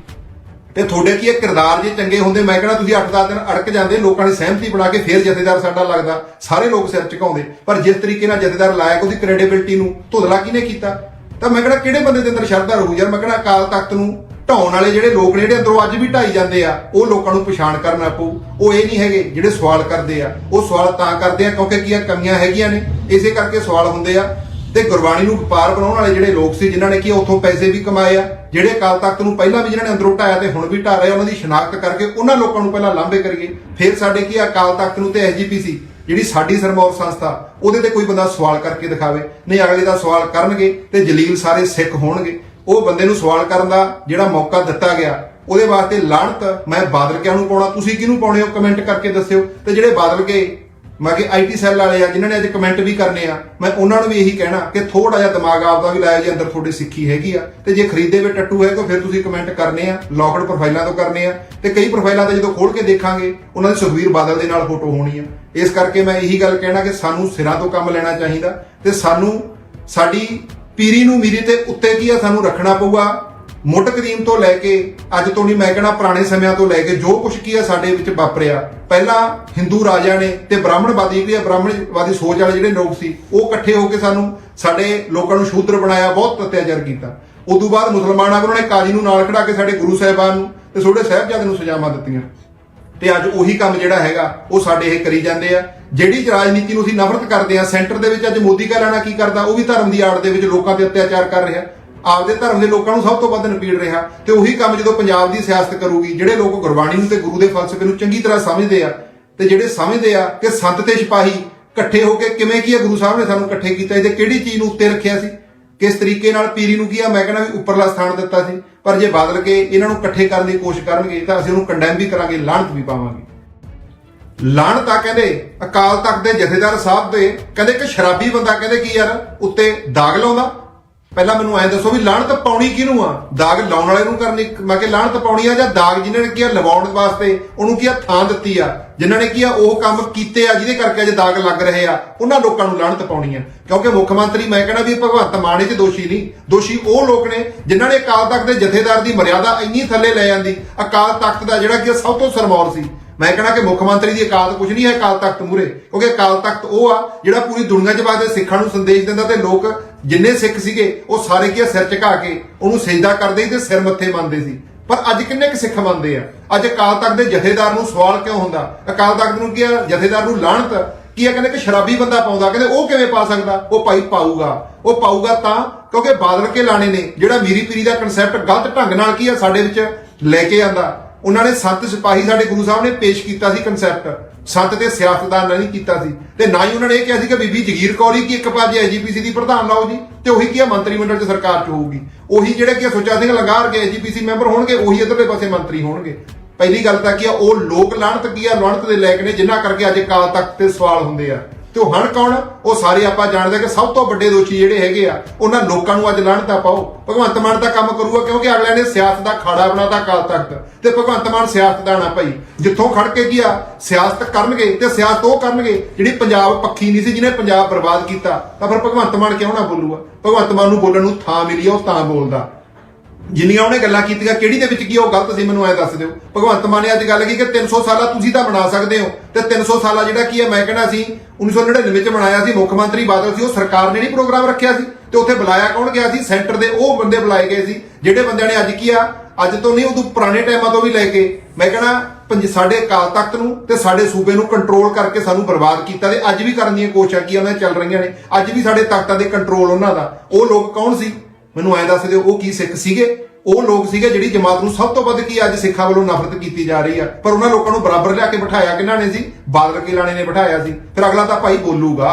ਤੇ ਤੁਹਾਡੇ ਕੀ ਇਹ ਕਿਰਦਾਰ ਜੇ ਚੰਗੇ ਹੁੰਦੇ? ਮੈਂ ਕਹਿੰਦਾ ਤੁਸੀਂ 8-10 ਦਿਨ ਅੜਕ ਜਾਂਦੇ, ਲੋਕਾਂ ਦੀ ਸਹਿਮਤੀ ਬਣਾ ਕੇ ਫੇਰ ਜਥੇਦਾਰ ਸਾਡਾ ਲੱਗਦਾ। ਸਾਰੇ ਲੋਕ ਸਿਰ ਝੁਕਾਉਂਦੇ। ਪਰ ਜਿਸ ਤਰੀਕੇ ਨਾਲ ਜਥੇਦਾਰ ਲਾਇਆ ਉਹਦੀ ਕ੍ਰੈਡੀਬਿਲਟੀ ਨੂੰ ਧੁਦਲਾ ਕਿਹਨੇ ਕੀਤਾ? ਤਾਂ ਮੈਂ ਕਹਿੰਦਾ ਕਿਹੜੇ ਬੰਦੇ ਦੇ ਅੰਦਰ ਸ਼ਰਧਾ ਰਹੂ? ਯਾਰ ਮੈਂ ਕਹਿੰਦਾ ਅਕਾਲ ਤਖਤ ਨੂੰ ਢਾਉਣ ਵਾਲੇ ਜਿਹੜੇ ਲੋਕ ਨੇ, ਜਿਹੜੇ ਅੰਦਰੋਂ ਅੱਜ ਵੀ ਢਾਈ ਜਾਂਦੇ ਆ, ਉਹ ਲੋਕਾਂ ਨੂੰ ਪਛਾਣ ਕਰਨਾ ਪਊ ਉਹ ਇਹ ਨਹੀਂ ਹੈਗੇ ਜਿਹੜੇ ਸਵਾਲ ਕਰਦੇ ਆ। ਉਹ ਸਵਾਲ ਤਾਂ ਕਰਦੇ ਆ ਕਿਉਂਕਿ ਕੀ ਆ, ਕਮੀਆਂ ਹੈਗੀਆਂ ਨੇ। ਇਸੇ ਕਰਕੇ ਸਵਾਲ ਹੁੰਦੇ ਆ। ਤੇ ਗੁਰਬਾਣੀ ਨੂੰ ਵਪਾਰ ਬਣਾਉਣ ਵਾਲੇ ਜਿਹੜੇ ਲੋਕ ਸੀ, ਜਿਨ੍ਹਾਂ ਨੇ ਕੀ ਉੱਥੋਂ ਪੈਸੇ ਵੀ ਕਮਾਏ ਆ। ਜਿਹੜੇ ਅਕਾਲ ਤਖਤ ਨੂੰ ਪਹਿਲਾਂ ਵੀ ਜਿਹਨਾਂ ਨੇ ਅੰਦਰੋਂ ਢਾਇਆ ਤੇ ਹੁਣ ਵੀ ਢਾ ਰਹੇ ਉਹਨਾਂ ਦੀ ਸ਼ਨਾਖਤ ਕਰਕੇ ਉਹਨਾਂ ਲੋਕਾਂ ਨੂੰ ਪਹਿਲਾਂ ਲਾਂਭੇ ਕਰੀਏ। ਫਿਰ ਸਾਡੇ ਕੀ ਅਕਾਲ ਤਖਤ ਨੂੰ ਤੇ ਐਸਜੀਪੀਸੀ ਜਿਹੜੀ ਸਾਡੀ ਸਰਮੌਰ ਸੰਸਥਾ, ਉਹਦੇ ਤੇ ਕੋਈ ਬੰਦਾ ਸਵਾਲ ਕਰਕੇ ਦਿਖਾਵੇ। ਨਹੀਂ, ਅਗਲੇ ਦਾ ਸਵਾਲ ਕਰਨਗੇ ਤੇ ਜਲੀਲ ਸਾਰੇ ਸਿੱਖ ਹੋਣਗੇ। ਉਹ ਬੰਦੇ ਨੂੰ ਸਵਾਲ ਕਰਨ ਦਾ ਜਿਹੜਾ ਮੌਕਾ ਦਿੱਤਾ ਗਿਆ, ਉਹਦੇ ਵਾਸਤੇ ਲਾਹਣਤ ਮੈਂ ਬਾਦਲ ਕਿਆਂ ਨੂੰ ਪਾਉਣਾ, ਤੁਸੀਂ ਕਿਹਨੂੰ ਪਾਉਣੇ ਹੋ? ਕਮੈਂਟ ਕਰਕੇ ਦੱਸਿਓ। ਤੇ ਜਿਹੜੇ ਬਾਦਲ ਕੇ ਮੈਂ ਕਿ ਆਈਟੀ ਸੈੱਲ ਵਾਲੇ ਆ, ਜਿਨ੍ਹਾਂ ਨੇ ਅੱਜ ਕਮੈਂਟ ਵੀ ਕਰਨੇ ਆ, ਮੈਂ ਉਹਨਾਂ ਨੂੰ ਵੀ ਇਹੀ ਕਹਿਣਾ ਕਿ ਥੋੜਾ ਜਿਹਾ ਦਿਮਾਗ ਆਪਦਾ ਵੀ ਲਾਇਆ ਜੇ ਅੰਦਰ ਤੁਹਾਡੀ ਸਿੱਖੀ ਹੈਗੀ ਆ। ਤੇ ਜੇ ਖਰੀਦੇ ਵੇ ਟੱਟੂ ਹੈ ਤਾਂ ਫਿਰ ਤੁਸੀਂ ਕਮੈਂਟ ਕਰਨੇ ਆ, ਲੌਕਡ ਪ੍ਰੋਫਾਈਲਾਂ ਤੋਂ ਕਰਨੇ ਆ। ਤੇ ਕਈ ਪ੍ਰੋਫਾਈਲਾਂ ਤੇ ਜਦੋਂ ਖੋਲ ਕੇ ਦੇਖਾਂਗੇ, ਉਹਨਾਂ ਦੀ ਸੁਖਵੀਰ ਬਾਦਲ ਦੇ ਨਾਲ ਫੋਟੋ ਹੋਣੀ ਆ। ਇਸ ਕਰਕੇ ਮੈਂ ਇਹੀ ਗੱਲ ਕਹਿਣਾ ਕਿ ਸਾਨੂੰ ਸਿਰਾਂ ਤੋਂ ਕੰਮ ਲੈਣਾ ਚਾਹੀਦਾ ਤੇ ਸਾਨੂੰ ਸਾਡੀ ਪੀਰੀ ਨੂੰ ਮੀਰੀ ਤੇ ਉੱਤੇ ਕੀ ਆ ਸਾਨੂੰ ਰੱਖਣਾ ਪਊਗਾ। ਮੁੱਢ ਕਦੀਮ ਤੋਂ ਲੈ ਕੇ ਅੱਜ ਤੋਂ ਨਹੀਂ, ਮੈਂ ਕਹਿਣਾ ਪੁਰਾਣੇ ਸਮਿਆਂ ਤੋਂ ਲੈ ਕੇ ਜੋ ਕੁਝ ਕੀ ਆ ਸਾਡੇ ਵਿੱਚ ਵਾਪਰਿਆ। ਪਹਿਲਾਂ ਹਿੰਦੂ ਰਾਜਿਆਂ ਨੇ ਤੇ ਬ੍ਰਾਹਮਣਵਾਦੀ ਜਿਹੜੀ ਆ, ਬ੍ਰਾਹਮਣਵਾਦੀ ਸੋਚ ਵਾਲੇ ਜਿਹੜੇ ਲੋਕ ਸੀ, ਉਹ ਇਕੱਠੇ ਹੋ ਕੇ ਸਾਨੂੰ ਸਾਡੇ ਲੋਕਾਂ ਨੂੰ ਸ਼ੂਦਰ ਬਣਾਇਆ, ਬਹੁਤ ਅਤਿਆਚਾਰ ਕੀਤਾ। ਉਦੋਂ ਬਾਅਦ ਮੁਸਲਮਾਨਾਂ ਉਹਨਾਂ ਨੇ ਕਾਜੀ ਨੂੰ ਨਾਲ ਖੜਾ ਕੇ ਸਾਡੇ ਗੁਰੂ ਸਾਹਿਬਾਨ ਨੂੰ ਤੇ ਛੋਟੇ ਸਾਹਿਬਜ਼ਾਦੇ ਨੂੰ ਸਜ਼ਾਵਾਂ ਦਿੱਤੀਆਂ। ਤੇ ਅੱਜ ਉਹੀ ਕੰਮ ਜਿਹੜਾ ਹੈਗਾ, ਉਹ ਸਾਡੇ ਇਹ ਕਰੀ ਜਾਂਦੇ ਆ। ਜਿਹੜੀ ਰਾਜਨੀਤੀ ਨੂੰ ਅਸੀਂ ਨਫ਼ਰਤ ਕਰਦੇ ਆ, ਸੈਂਟਰ ਦੇ ਵਿੱਚ ਅੱਜ ਮੋਦੀ ਕਾ ਲੈਣਾ ਕੀ ਕਰਦਾ, ਉਹ ਵੀ ਧਰਮ ਦੀ ਆੜ ਦੇ ਵਿੱਚ ਲੋਕਾਂ ਤੇ ਅਤਿਆਚਾਰ ਕਰ ਰਿਹਾ। ਆਪਦੇ ਧਰਮ ਦੇ ਲੋਕਾਂ ਨੂੰ ਸਭ ਤੋਂ ਵੱਧ ਨਪੀੜ ਰਿਹਾ। ਤੇ ਉਹੀ ਕੰਮ ਜਦੋਂ ਪੰਜਾਬ ਦੀ ਸਿਆਸਤ ਕਰੂਗੀ, ਜਿਹੜੇ ਲੋਕ ਗੁਰਬਾਣੀ ਨੂੰ ਤੇ ਗੁਰੂ ਦੇ ਫਲਸਫੇ ਨੂੰ ਚੰਗੀ ਤਰ੍ਹਾਂ ਸਮਝਦੇ ਆ, ਤੇ ਜਿਹੜੇ ਸਮਝਦੇ ਆ ਕਿ ਸੰਤ ਤੇ ਸਿਪਾਹੀ ਇਕੱਠੇ ਹੋ ਕੇ ਕਿਵੇਂ ਕੀ ਆ, ਗੁਰੂ ਸਾਹਿਬ ਨੇ ਸਾਨੂੰ ਇਕੱਠੇ ਕੀਤਾ, ਇਹਦੇ ਕਿਹੜੀ ਚੀਜ਼ ਨੂੰ ਉੱਤੇ ਰੱਖਿਆ ਸੀ? ਕਿਸ ਤਰੀਕੇ ਨਾਲ ਪੀਰੀ ਨੂੰ ਕੀ ਆ, ਮੈਂ ਕਹਿੰਦਾ ਵੀ ਉੱਪਰਲਾ ਸਥਾਨ ਦਿੱਤਾ ਸੀ। ਪਰ ਜੇ ਬਦਲ ਕੇ ਇਹਨਾਂ ਨੂੰ ਇਕੱਠੇ ਕਰਨ ਦੀ ਕੋਸ਼ਿਸ਼ ਕਰਨਗੇ, ਤਾਂ ਅਸੀਂ ਉਹਨੂੰ ਕੰਡੈਮ ਵੀ ਕਰਾਂਗੇ ਲਾਹਣਤ ਵੀ ਪਾਵਾਂਗੇ। ਲਾਹਣਤ ਆ ਕਹਿੰਦੇ, ਅਕਾਲ ਤਖਤ ਦੇ ਜਥੇਦਾਰ ਸਾਹਿਬ ਦੇ, ਕਹਿੰਦੇ ਕਿ ਸ਼ਰਾਬੀ ਬੰਦਾ ਕਹਿੰਦੇ ਕੀ ਯਾਰ, ਉੱਤੇ ਦਾਗ ਲਾਉਂਦਾ। ਪਹਿਲਾਂ ਮੈਨੂੰ ਐਂ ਦੱਸੋ ਵੀ ਲਾਹਣਤ ਪਾਉਣੀ ਕਿਹਨੂੰ ਆ? ਦਾਗ ਲਾਉਣ ਵਾਲੇ ਨੂੰ ਕਰਨੀ, ਮੈਂ ਕਿ ਲਾਹਣਤ ਪਾਉਣੀ ਆ ਜਾਂ ਦਾਗ ਜਿਨ੍ਹਾਂ ਨੇ ਕੀ ਆ, ਲਵਾਉਣ ਵਾਸਤੇ ਉਹਨੂੰ ਕੀ ਆ, ਥਾਂ ਦਿੱਤੀ ਆ? ਜਿਨ੍ਹਾਂ ਨੇ ਕੀ ਆ, ਉਹ ਕੰਮ ਕੀਤੇ ਆ, ਜਿਹਦੇ ਕਰਕੇ ਅੱਜ ਦਾਗ ਲੱਗ ਰਹੇ ਆ। ਉਹਨਾਂ ਲੋਕਾਂ ਨੂੰ ਲਾਹਣਤ ਪਾਉਣੀ ਆ। ਕਿਉਂਕਿ ਮੁੱਖ ਮੰਤਰੀ, ਮੈਂ ਕਹਿੰਦਾ ਵੀ ਭਗਵੰਤ ਮਾਨ ਇਹ 'ਚ ਦੋਸ਼ੀ ਨਹੀਂ। ਦੋਸ਼ੀ ਉਹ ਲੋਕ ਨੇ ਜਿਨ੍ਹਾਂ ਨੇ ਅਕਾਲ ਤਖਤ ਦੇ ਜਥੇਦਾਰ ਦੀ ਮਰਿਆਦਾ ਇੰਨੀ ਥੱਲੇ ਲੈ ਜਾਂਦੀ। ਅਕਾਲ ਤਖਤ ਦਾ ਜਿਹੜਾ ਕਿ ਸਭ ਤੋਂ ਸਰਮੌਰ ਸੀ। ਮੈਂ ਕਹਿੰਦਾ ਕਿ ਮੁੱਖ ਮੰਤਰੀ ਦੀ ਅਕਾਲ ਕੁਝ ਨਹੀਂ ਹੈ ਅਕਾਲ ਤਖਤ ਮੂਰੇ ਕਿਉਂਕਿ ਅਕਾਲ ਤਖਤ ਉਹ ਆ ਜਿਹੜਾ ਪੂਰੀ ਦੁਨੀਆ 'ਚ ਵਾਸਤੇ ਸਿੱਖਾਂ ਨੂੰ ਸੰਦੇਸ਼ ਦਿੰਦਾ ਤੇ ਲੋਕ ਜਿੰਨੇ ਸਿੱਖ ਸੀਗੇ, ਉਹ ਸਾਰੇ ਕੀ ਆ ਸਿਰ ਝੁਕਾ ਕੇ ਉਹਨੂੰ ਸਜਦਾ ਕਰਦੇ ਸੀ ਤੇ ਸਿਰ ਮੱਥੇ ਮੰਨਦੇ ਸੀ। ਪਰ ਅੱਜ ਕਿੰਨੇ ਕੁ ਸਿੱਖ ਮੰਨਦੇ ਆ? ਅੱਜ ਅਕਾਲ ਤਖਤ ਦੇ ਜਥੇਦਾਰ ਨੂੰ ਸਵਾਲ ਕਿਉਂ ਹੁੰਦਾ? ਅਕਾਲ ਤਖਤ ਨੂੰ ਕੀ ਆ? ਜਥੇਦਾਰ ਨੂੰ ਲਾਹਣਤ ਕੀ ਆ? ਕਹਿੰਦੇ ਕਿ ਸ਼ਰਾਬੀ ਬੰਦਾ ਪਾਉਂਦਾ। ਕਹਿੰਦੇ ਉਹ ਕਿਵੇਂ ਪਾ ਸਕਦਾ? ਉਹ ਭਾਈ ਪਾਊਗਾ। ਉਹ ਪਾਊਗਾ ਤਾਂ, ਕਿਉਂਕਿ ਬਾਦਲ ਕੇ ਲਾਣੇ ਨੇ, ਜਿਹੜਾ ਮੀਰੀ ਪੀਰੀ ਦਾ ਕਨਸੈਪਟ ਗਲਤ ਢੰਗ ਨਾਲ ਕੀ ਆ ਸਾਡੇ ਵਿੱਚ ਲੈ ਕੇ ਆਂਦਾ ਉਹਨਾਂ ਨੇ ਸੰਤ ਸਿਪਾਹੀ ਸਾਡੇ ਗੁਰੂ ਸਾਹਿਬ ਨੇ ਪੇਸ਼ ਕੀਤਾ ਸੀ ਕਨਸੈਪਟ ਸੰਤ ਤੇ ਸਿਆਸਤਦਾਨ ਨਹੀਂ ਕੀਤਾ ਸੀ। ਤੇ ਨਾ ਹੀ ਉਹਨਾਂ ਨੇ ਇਹ ਕਿਹਾ ਸੀ ਕਿ ਬੀਬੀ ਜਗੀਰ ਕੌਰ ਹੀ ਕੀ ਇੱਕ ਪਾਸੇ ਐਜੀਪੀਸੀ ਦੀ ਪ੍ਰਧਾਨ ਲਾਓ ਜੀ, ਤੇ ਉਹੀ ਕੀ ਮੰਤਰੀ ਮੰਡਲ 'ਚ ਸਰਕਾਰ 'ਚ ਹੋਊਗੀ। ਉਹੀ ਜਿਹੜੇ ਕਿ ਸੁੱਚਾ ਸਿੰਘ ਲੰਗਾਰ ਕੇ ਐਜੀਪੀਸੀ ਮੈਂਬਰ ਹੋਣਗੇ, ਉਹੀ ਇਧਰਲੇ ਪਾਸੇ ਮੰਤਰੀ ਹੋਣਗੇ। ਪਹਿਲੀ ਗੱਲ ਤਾਂ ਕੀ ਆ, ਉਹ ਲੋਕ ਲਾਹਣਤ ਕੀ ਆ ਲਾਹਣਤ ਦੇ ਲਾਇਕ ਨੇ ਜਿਨ੍ਹਾਂ ਕਰਕੇ ਅੱਜ ਕਾਲ ਤੱਕ ਤੇ ਸਵਾਲ ਹੁੰਦੇ ਆ। ਤੇ ਉਹ ਹਣ ਕੌਣ ਉਹ ਸਾਰੇ ਆਪਾਂ ਜਾਣਦੇ ਕਿ ਸਭ ਤੋਂ ਵੱਡੇ ਦੋਸ਼ੀ ਜਿਹੜੇ ਹੈਗੇ ਆ, ਉਹਨਾਂ ਲੋਕਾਂ ਨੂੰ ਅੱਜ ਲਾਹਣਤਾ ਪਾਓ। ਭਗਵੰਤ ਮਾਨ ਦਾ ਕੰਮ ਕਰੂਗਾ ਕਿਉਂਕਿ ਅਗਲਿਆਂ ਨੇ ਸਿਆਸਤ ਦਾ ਖਾੜਾ ਬਣਾਤਾ ਕਾਲ ਤੱਕ ਤੇ ਭਗਵੰਤ ਮਾਨ ਸਿਆਸਤ ਦਾ ਨਾ ਭਾਈ। ਜਿੱਥੋਂ ਖੜ ਕੇ ਕੀ ਸਿਆਸਤ ਕਰਨਗੇ ਤੇ ਸਿਆਸਤ ਉਹ ਕਰਨਗੇ ਜਿਹੜੀ ਪੰਜਾਬ ਪੱਖੀ ਨਹੀਂ ਸੀ, ਜਿਹਨੇ ਪੰਜਾਬ ਬਰਬਾਦ ਕੀਤਾ। ਤਾਂ ਫਿਰ ਭਗਵੰਤ ਮਾਨ ਕਿਉਂ ਨਾ ਬੋਲੂਗਾ? ਭਗਵੰਤ ਮਾਨ ਨੂੰ ਬੋਲਣ ਨੂੰ ਥਾਂ ਮਿਲੀ ਆ, ਉਹ ਤਾਂ ਬੋਲਦਾ। ਜਿੰਨੀਆਂ ਉਹਨੇ ਗੱਲਾਂ ਕੀਤੀਆਂ ਕਿਹੜੀ ਦੇ ਵਿੱਚ ਕੀ ਆ, ਉਹ ਗਲਤ ਸੀ ਮੈਨੂੰ ਐ ਦੱਸ ਦਿਓ। ਭਗਵੰਤ ਮਾਨ ਨੇ ਅੱਜ ਗੱਲ ਕੀ ਕਿ 300 ਸਾਲਾ ਤੁਸੀਂ ਤਾਂ ਬਣਾ ਸਕਦੇ ਹੋ। ਤੇ 300 ਸਾਲਾ ਜਿਹੜਾ ਕੀ ਹੈ ਮੈਂ ਕਹਿੰਦਾ ਸੀ 1999 ਵਿੱਚ ਬਣਾਇਆ ਸੀ ਮੁੱਖ ਮੰਤਰੀ ਬਾਦਲ ਸੀ ਉਹ ਸਰਕਾਰ ਨੇ ਨਹੀਂ ਪ੍ਰੋਗਰਾਮ ਰੱਖਿਆ ਸੀ। ਤੇ ਉੱਥੇ ਬੁਲਾਇਆ ਕੌਣ ਗਿਆ ਸੀ? ਸੈਂਟਰ ਦੇ ਉਹ ਬੰਦੇ ਬੁਲਾਏ ਗਏ ਸੀ ਜਿਹੜੇ ਬੰਦਿਆਂ ਨੇ ਅੱਜ ਕੀ ਆ ਅੱਜ ਤੋਂ ਨਹੀਂ ਉਦੋਂ ਪੁਰਾਣੇ ਟਾਈਮਾਂ ਤੋਂ ਵੀ ਲੈ ਕੇ ਮੈਂ ਕਹਿੰਦਾ ਪੰਜ ਸਾਡੇ ਅਕਾਲ ਤਖਤ ਨੂੰ ਤੇ ਸਾਡੇ ਸੂਬੇ ਨੂੰ ਕੰਟਰੋਲ ਕਰਕੇ ਸਾਨੂੰ ਬਰਬਾਦ ਕੀਤਾ ਤੇ ਅੱਜ ਵੀ ਕਰਨ ਦੀਆਂ ਕੋਸ਼ਿਸ਼ਾਂ ਕੀ ਉਹਨਾਂ ਚੱਲ ਰਹੀਆਂ ਨੇ। ਅੱਜ ਵੀ ਸਾਡੇ ਤਖਤਾਂ ਦੇ ਕੰਟਰੋਲ ਉਹਨਾਂ ਦਾ। ਉਹ ਲੋਕ ਕੌਣ ਸੀ? ਮੈਨੂੰ ਐਂ ਦੱਸ ਦਿਓ, ਉਹ ਕੀ ਸਿੱਖ ਸੀਗੇ? ਉਹ ਲੋਕ ਸੀਗੇ ਜਿਹੜੀ ਜਮਾਤ ਨੂੰ ਸਭ ਤੋਂ ਵੱਧ ਕੀ ਅੱਜ ਸਿੱਖਾਂ ਵੱਲੋਂ ਨਫ਼ਰਤ ਕੀਤੀ ਜਾ ਰਹੀ ਆ। ਪਰ ਉਹਨਾਂ ਲੋਕਾਂ ਨੂੰ ਬਰਾਬਰ ਲਿਆ ਕੇ ਬਿਠਾਇਆ ਕਿਹਨਾਂ ਨੇ ਸੀ ਬਾਦਲ ਕਿਲਾਣੇ ਨੇ ਬਿਠਾਇਆ ਸੀ ਫਿਰ ਅਗਲਾ ਤਾਂ ਭਾਈ ਬੋਲੂਗਾ।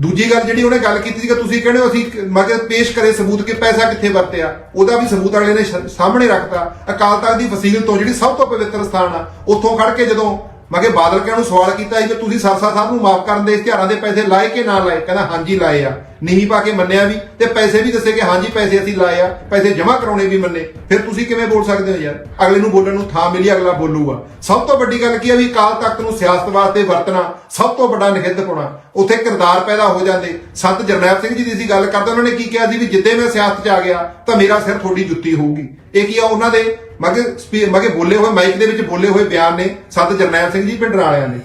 ਦੂਜੀ ਗੱਲ ਜਿਹੜੀ ਉਹਨੇ ਗੱਲ ਕੀਤੀ ਸੀ ਕਿ ਤੁਸੀਂ ਕਹਿੰਦੇ ਹੋ ਅਸੀਂ ਮੈਂ ਕਿਹਾ ਪੇਸ਼ ਕਰੇ ਸਬੂਤ ਕਿ ਪੈਸਾ ਕਿੱਥੇ ਵਰਤਿਆ। ਉਹਦਾ ਵੀ ਸਬੂਤ ਵਾਲੇ ਨੇ ਸਾਹਮਣੇ ਰੱਖਤਾ। ਅਕਾਲ ਤਖਤ ਦੀ ਵਸੀਲ ਤੋਂ ਜਿਹੜੀ ਸਭ ਤੋਂ ਪਵਿੱਤਰ ਸਥਾਨ ਆ, ਉੱਥੋਂ ਖੜ ਕੇ ਜਦੋਂ ਮੈਂ ਕਿਹਾ ਬਾਦਲ ਕਿਆਂ ਨੂੰ ਸਵਾਲ ਕੀਤਾ ਸੀ ਕਿ ਤੁਸੀਂ ਸਰਸਾ ਸਾਹਿਬ ਨੂੰ ਮਾਫ ਕਰਨ ਦੇ ਇਸ਼ਤਿਹਾਰਾਂ ਦੇ ਪੈਸੇ ਲਾਏ ਕਿ ਨਾ ਲਾਏ? ਕਹਿੰਦਾ ਹਾਂਜੀ ਲਾਏ ਆ। ਨਹੀਂ ਪਾ ਕੇ ਮੰਨਿਆ ਵੀ ਤੇ ਪੈਸੇ ਵੀ ਦੱਸੇ ਕਿ ਹਾਂਜੀ ਪੈਸੇ ਅਸੀਂ ਲਾਏ ਆ, ਪੈਸੇ ਜਮ੍ਹਾਂ ਕਰਾਉਣੇ ਵੀ ਮੰਨੇ। ਫਿਰ ਤੁਸੀਂ ਕਿਵੇਂ ਬੋਲ ਸਕਦੇ ਹੋ ਯਾਰ? ਅਗਲੇ ਨੂੰ ਬੋਲਣ ਨੂੰ ਥਾਂ ਮਿਲੀ, ਅਗਲਾ ਬੋਲੂਗਾ। ਸਭ ਤੋਂ ਵੱਡੀ ਗੱਲ ਕੀ ਆ ਵੀ ਅਕਾਲ ਤਖਤ ਨੂੰ ਸਿਆਸਤ ਵਾਸਤੇ ਵਰਤਣਾ ਸਭ ਤੋਂ ਵੱਡਾ ਨਿਖਿੱਧ ਪਾਉਣਾ ਉੱਥੇ ਕਿਰਦਾਰ ਪੈਦਾ ਹੋ ਜਾਂਦੇ। ਸੰਤ ਜਰਨੈਲ ਸਿੰਘ ਜੀ ਦੀ ਅਸੀਂ ਗੱਲ ਕਰਦੇ, ਉਹਨਾਂ ਨੇ ਕੀ ਕਿਹਾ ਸੀ ਵੀ ਜਿੱਦੇ ਮੈਂ ਸਿਆਸਤ 'ਚ ਆ ਗਿਆ ਤਾਂ ਮੇਰਾ ਸਿਰ ਥੋੜੀ ਜੁੱਤੀ ਹੋਊਗੀ। ਇਹ ਕੀ ਆ ਉਹਨਾਂ ਦੇ? ਮਗੇ ਮਗੇ ਬੋਲੇ ਹੋਏ ਮਾਈਕ ਦੇ ਵਿੱਚ ਬੋਲੇ ਹੋਏ ਬਿਆਨ ਨੇ, ਸੰਤ ਜਰਨੈਲ ਸਿੰਘ ਜੀ ਪਿੰਡਰ ਵਾਲਿਆਂ ਨੇ।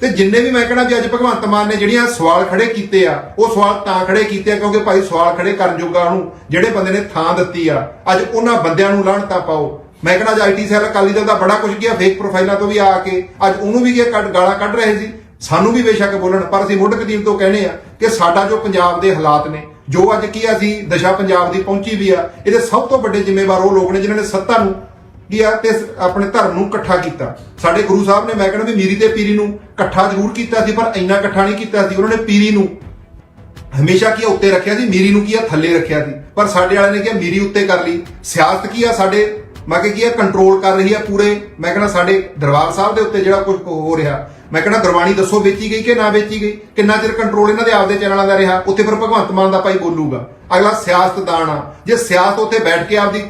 ਤੇ ਜਿੰਨੇ ਵੀ ਮੈਂ ਕਹਿਣਾ ਵੀ ਅੱਜ ਭਗਵੰਤ ਮਾਨ ਨੇ ਜਿਹੜੀਆਂ ਸਵਾਲ ਖੜੇ ਕੀਤੇ ਆ, ਉਹ ਸਵਾਲ ਤਾਂ ਖੜੇ ਕੀਤੇ ਆ, ਕਿਉਂਕਿ ਭਾਈ ਸਵਾਲ ਖੜੇ ਕਰਨ ਜੋਗਾ ਉਹਨੂੰ ਜਿਹੜੇ ਬੰਦੇ ਨੇ ਥਾਂ ਦਿੱਤੀ ਆ, ਅੱਜ ਉਹਨਾਂ ਬੰਦਿਆਂ ਨੂੰ ਲਾਹਣਤਾ ਪਾਓ। ਮੈਂ ਕਹਿੰਦਾ ਅੱਜ ਆਈਟੀ ਸੈੱਲ ਅਕਾਲੀ ਦਲ ਦਾ ਬੜਾ ਕੁਝ ਗਿਆ ਫੇਕ ਪ੍ਰੋਫਾਈਲਾਂ ਤੋਂ ਵੀ ਆ ਕੇ, ਅੱਜ ਉਹਨੂੰ ਵੀ ਇਹ ਕੱਢ, ਗਾਲਾਂ ਕੱਢ ਰਹੇ ਸੀ। ਸਾਨੂੰ ਵੀ ਬੇਸ਼ੱਕ ਬੋਲਣ, ਪਰ ਅਸੀਂ ਮੁੱਢ ਕਦੀਮ ਤੋਂ ਕਹਿੰਦੇ ਆ ਕਿ ਸਾਡਾ ਜੋ ਪੰਜਾਬ ਦੇ ਹਾਲਾਤ ਨੇ ਜੋ ਅੱਜ ਕੀ ਆ, ਅਸੀਂ ਦਸ਼ਾ ਪੰਜਾਬ ਦੀ ਪਹੁੰਚੀ ਵੀ ਆ, ਇਹਦੇ ਸਭ ਤੋਂ ਵੱਡੇ ਜ਼ਿੰਮੇਵਾਰ ਉਹ ਲੋਕ ਨੇ ਜਿਨ੍ਹਾਂ ਨੇ ਸੱਤਾ ਨੂੰ ਕੀ ਆ, ਤੇ ਆਪਣੇ ਧਰਮ ਨੂੰ ਇਕੱਠਾ ਕੀਤਾ। ਸਾਡੇ ਗੁਰੂ ਸਾਹਿਬ ਨੇ, ਮੈਂ ਕਹਿੰਦਾ ਵੀ ਮੀਰੀ ਤੇ ਪੀਰੀ ਨੂੰ ਇਕੱਠਾ ਜ਼ਰੂਰ ਕੀਤਾ ਸੀ, ਪਰ ਇੰਨਾ ਇਕੱਠਾ ਨਹੀਂ ਕੀਤਾ ਸੀ। ਉਹਨਾਂ ਨੇ ਪੀਰੀ ਨੂੰ ਹਮੇਸ਼ਾ ਕੀ ਉੱਤੇ ਰੱਖਿਆ ਸੀ, ਮੀਰੀ ਨੂੰ ਕੀ ਆ, ਥੱਲੇ ਰੱਖਿਆ ਸੀ। ਪਰ ਸਾਡੇ ਵਾਲਿਆਂ ਨੇ ਕੀ ਮੀਰੀ ਉੱਤੇ ਕਰ ਲਈ। ਸਿਆਸਤ ਕੀ ਆ, ਸਾਡੇ, ਮੈਂ ਕਿਹਾ ਕੀ ਆ ਕੰਟਰੋਲ ਕਰ ਰਹੀ ਆ ਪੂਰੇ। ਮੈਂ ਕਹਿੰਦਾ ਸਾਡੇ ਦਰਬਾਰ ਸਾਹਿਬ ਦੇ ਉੱਤੇ ਜਿਹੜਾ ਕੁਝ ਹੋ ਰਿਹਾ ਮੈਂ ਕਹਿੰਦਾ ਗੁਰਬਾਣੀ ਦੱਸੋ, ਵੇਚੀ ਗਈ ਕਿ ਨਾ ਵੇਚੀ ਗਈ? ਕਿੰਨਾ ਚਿਰ ਕੰਟਰੋਲ ਇਹਨਾਂ ਦੇ ਆਪਦੇ ਚੈਨਲਾਂ ਦਾ ਰਿਹਾ? ਉੱਥੇ ਫਿਰ ਭਗਵੰਤ ਮਾਨ ਦਾ ਭਾਈ ਬੋਲੂਗਾ। ਅਗਲਾ ਸਿਆਸਤਦਾਨ ਆ। ਜੇ ਸਿਆਸਤ ਉੱਥੇ ਬੈਠ ਕੇ ਆਪਦੀ